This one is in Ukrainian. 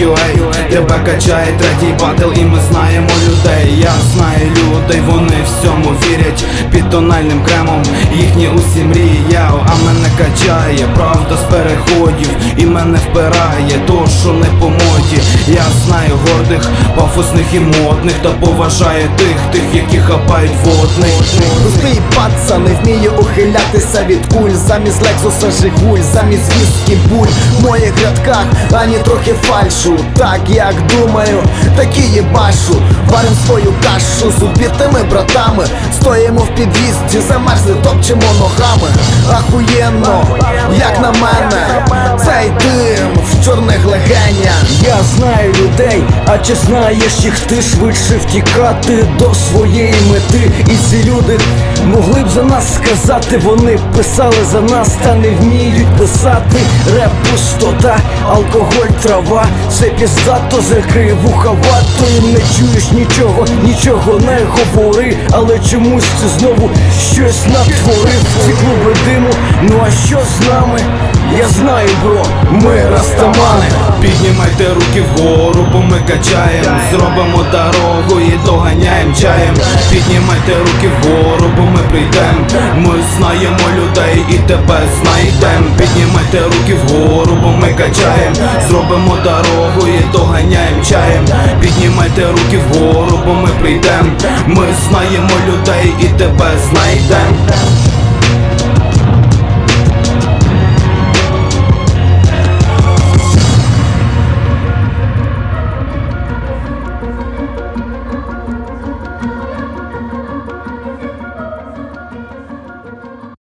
UA Тебе качає третій батл і ми знаємо людей. Я знаю людей, вони всьому вірять. Під тональним кремом їхні усі мрії А мене качає, правда з переходів І мене впирає. Що не по моді. Я знаю гордих, пафосних і модних Та поважаю тих, тих, які хапають водний Пустий паца не вміє ухилятися від куль. Замість Лексуса Жигуль, замість віскі буль В моїх рядках ані трохи фальшу. Так як думаю, так і їбашу Варим свою кашу з убитими братами. Стоїмо в під'їзді, замерзли, топчемо ногами. Ахуєнно, як на мене, цей дим в чорних легенях. Я знаю людей, а чи знаєш їх ти? Швидше втікати до своєї мети. І ці люди могли б за нас сказати, вони писали за нас, та не вміють писати. Реп пустота, алкоголь, трава, все піздато закриє вуха ватою Не чуєш нічого, нічого не говори, але чомусь ти знову щось натворив. Ці клуби диму, ну а що з нами? Я знаю, бро, ми растамани. Піднімайте руки вгору, бо ми качаєм. Зробимо дорогу і доганяєм чаєм. Піднімайте руки вгору, бо ми прийдем. Ми знаємо людей і тебе знайдем. Піднімайте руки вгору, бо ми качаєм. Зробимо дорогу і доганяєм чаєм. Піднімайте руки вгору, бо ми прийдем. Ми знаємо людей і тебе знайдем